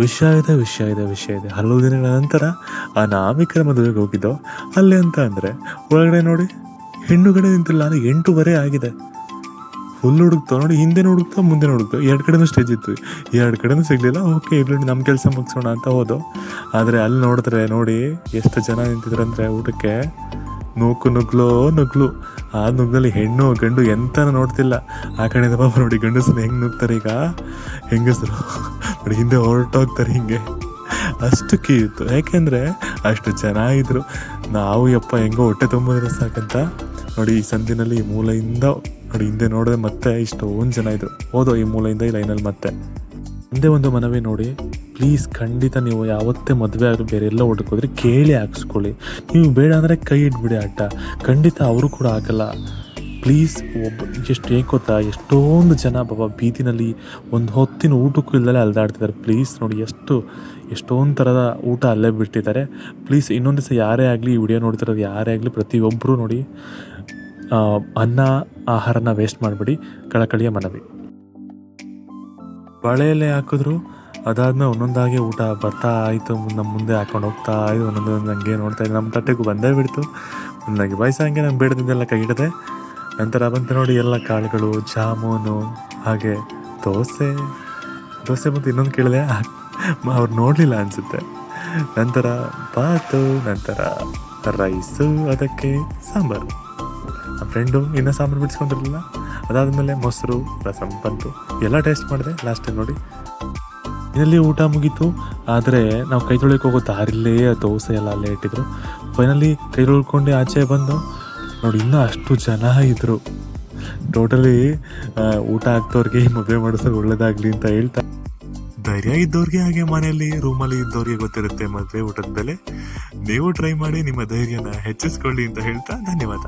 ವಿಷಯ ವಿಷಯದ ವಿಷಯ ಇದೆ ವಿಷಯ ಇದೆ. ಹಲವು ದಿನಗಳ ನಂತರ ಆ ನಾಮಿಕರ ಮದುವೆಗೆ ಹೋಗಿದ್ದೋ, ಅಲ್ಲಿ ಅಂತ ಅಂದರೆ ಒಳಗಡೆ ನೋಡಿ, ಹೆಣ್ಣುಗಡೆ ನಿಂತಿಲ್ಲ ಅಂದರೆ ಎಂಟೂವರೆ ಆಗಿದೆ. ಫುಲ್ ಹುಡುಕ್ತೋ ನೋಡಿ, ಹಿಂದೆ ಹುಡುಕ್ತಾ ಮುಂದೆ ಹುಡುಕ್ತೋ ಎರಡು ಕಡೆನೂ ಸ್ಟೇಜ್ ಇತ್ತು. ಎರಡು ಕಡೆನೂ ಸಿಗಲಿಲ್ಲ ಓಕೆ ಇಲ್ಲಿ ನಮ್ಮ ಕೆಲಸ ಮುಗಿಸೋಣ ಅಂತ ಹೋದೋ. ಆದರೆ ಅಲ್ಲಿ ನೋಡಿದ್ರೆ ನೋಡಿ, ಎಷ್ಟು ಜನ ನಿಂತಿದ್ರು ಅಂದರೆ ಊಟಕ್ಕೆ? ನೂಕು, ನುಗ್ಲೋ, ನುಗ್ಲು. ಆ ನುಗ್ಗಲ್ಲಿ ಹೆಣ್ಣು ಗಂಡು ಎಂತನ ನೋಡ್ತಿಲ್ಲ. ಆ ಕಡೆಯಿಂದ ಪಾಪ ನೋಡಿ ಗಂಡಸರು ಹೆಂಗೆ ನುಗ್ತಾರೆ ಈಗ? ಹೆಂಗಸರು? ನೋಡಿ ಹಿಂದೆ ಹೊರಟೋಗ್ತಾರೆ ಹಿಂಗೆ. ಅಷ್ಟು ಕೀಯಿತ್ತು ಯಾಕೆಂದರೆ ಅಷ್ಟು ಚೆನ್ನಾಗಿದ್ರು. ನಾವು ಯಪ್ಪ ಹೆಂಗೋ ಹೊಟ್ಟೆ ತುಂಬಿದ್ರೆ ಸಾಕಂತ. ನೋಡಿ ಈ ಸಂದಿನಲ್ಲಿ ಈ ಮೂಲೆಯಿಂದ ನೋಡಿ ಹಿಂದೆ ನೋಡಿದ್ರೆ ಮತ್ತೆ ಇಷ್ಟೊಂದು ಜನ ಇದ್ರು. ಹೋದೋ ಈ ಮೂಲೆಯಿಂದ ಈ ಲೈನಲ್ಲಿ ಮತ್ತೆ. ಒಂದೇ ಒಂದು ಮನವಿ ನೋಡಿ ಪ್ಲೀಸ್ ಖಂಡಿತ ನೀವು ಯಾವತ್ತೇ ಮದುವೆ ಆಗಲಿ ಬೇರೆ ಎಲ್ಲ ಹುಡುಕೋದ್ರೆ ಕೇಳಿ ಹಾಕ್ಸ್ಕೊಳ್ಳಿ. ನೀವು ಬೇಡ ಅಂದರೆ ಕೈ ಇಟ್ಬಿಡಿ ಆಟ. ಖಂಡಿತ ಅವರು ಕೂಡ ಆಗಲ್ಲ ಪ್ಲೀಸ್ ಒಬ್ಬ, ಎಷ್ಟು ಹೇಗೆ ಗೊತ್ತಾ? ಎಷ್ಟೊಂದು ಜನ ಬಾಬಾ ಬೀದಿನಲ್ಲಿ ಒಂದು ಹೊತ್ತಿನ ಊಟಕ್ಕೂ ಇಲ್ಲದೆ ಅಲ್ದಾಡ್ತಿದ್ದಾರೆ. ಪ್ಲೀಸ್ ನೋಡಿ ಎಷ್ಟು, ಎಷ್ಟೊಂದು ಥರದ ಊಟ ಅಲ್ಲೇ ಬಿಟ್ಟಿದ್ದಾರೆ. ಪ್ಲೀಸ್ ಇನ್ನೊಂದು ದಿವಸ ಯಾರೇ ಆಗಲಿ ಈ ವಿಡಿಯೋ ನೋಡ್ತಿರೋದು ಯಾರೇ ಆಗಲಿ ಪ್ರತಿಯೊಬ್ಬರೂ ನೋಡಿ ಅನ್ನ, ಆಹಾರನ ವೇಸ್ಟ್ ಮಾಡಿಬಿಡಿ. ಕಳಕಳಿಯ ಮನವಿ. ಬಾಳೆ ಎಲೆ ಹಾಕಿದ್ರು. ಅದಾದ್ಮೇಲೆ ಒಂದೊಂದಾಗಿ ಊಟ ಬರ್ತಾ ಆಯಿತು. ನಮ್ಮ ಮುಂದೆ ಹಾಕೊಂಡು ಹೋಗ್ತಾ ಆಯಿತು. ಒಂದೊಂದು ಹಂಗೆ ನೋಡ್ತಾ ಇದ್ದೆ ನಮ್ಮ ತಟ್ಟೆಗೂ ಬಂದೇ ಬಿಡ್ತು. ಬಯಸ ಹಂಗೆ ನಾನು ಬೇಡದಿದ್ದೆಲ್ಲ ಕೈ ಹಿಡದೆ. ನಂತರ ಬಂತು ನೋಡಿ ಎಲ್ಲ ಕಾಳುಗಳು, ಜಾಮೂನು, ಹಾಗೆ ದೋಸೆ. ದೋಸೆ ಮತ್ತು ಇನ್ನೊಂದು ಕೇಳಿದೆ. ಅವ್ರು ನೋಡಲಿಲ್ಲ ಅನಿಸುತ್ತೆ. ನಂತರ ಬಾತು, ನಂತರ ರೈಸು, ಅದಕ್ಕೆ ಸಾಂಬಾರು. ನಮ್ಮ ಫ್ರೆಂಡು ಇನ್ನೂ ಸಾಂಬಾರು ಬಿಡಿಸ್ಕೊಂಡಿರಲಿಲ್ಲ. ಅದಾದಮೇಲೆ ಮೊಸರು, ರಸಂ ಬಂತು. ಎಲ್ಲ ಟೇಸ್ಟ್ ಮಾಡಿದೆ ಲಾಸ್ಟ್ ನೋಡಿ. ಇದರಲ್ಲಿ ಊಟ ಮುಗೀತು. ಆದರೆ ನಾವು ಕೈ ತೊಳಿಯೋಕೆ ಹೋಗೋ ದಾರಿಲೇ ದೋಸೆ ಎಲ್ಲ ಅಲ್ಲೇ ಇಟ್ಟಿದ್ರು. ಫೈನಲಿ ಕೈ ತೊಳ್ಕೊಂಡು ಆಚೆ ಬಂದು, ನೋಡಿ ಇನ್ನೂ ಅಷ್ಟು ಜನ ಇದ್ದರು ಟೋಟಲಿ ಊಟ ಆಗ್ತವ್ರಿಗೆ ಮದುವೆ ಮಾಡಿಸೋದು ಒಳ್ಳೇದಾಗಲಿ ಅಂತ ಹೇಳ್ತಾ ಧೈರ್ಯ ಇದ್ದವ್ರಿಗೆ ಹಾಗೆ ಮನೆಯಲ್ಲಿ ರೂಮಲ್ಲಿ ಇದ್ದವ್ರಿಗೆ ಗೊತ್ತಿರುತ್ತೆ ಮದುವೆ ಊಟದ ಬೆಲೆ. ನೀವು ಟ್ರೈ ಮಾಡಿ, ನಿಮ್ಮ ಧೈರ್ಯನ ಹೆಚ್ಚಿಸ್ಕೊಳ್ಳಿ ಅಂತ ಹೇಳ್ತಾ ಧನ್ಯವಾದ.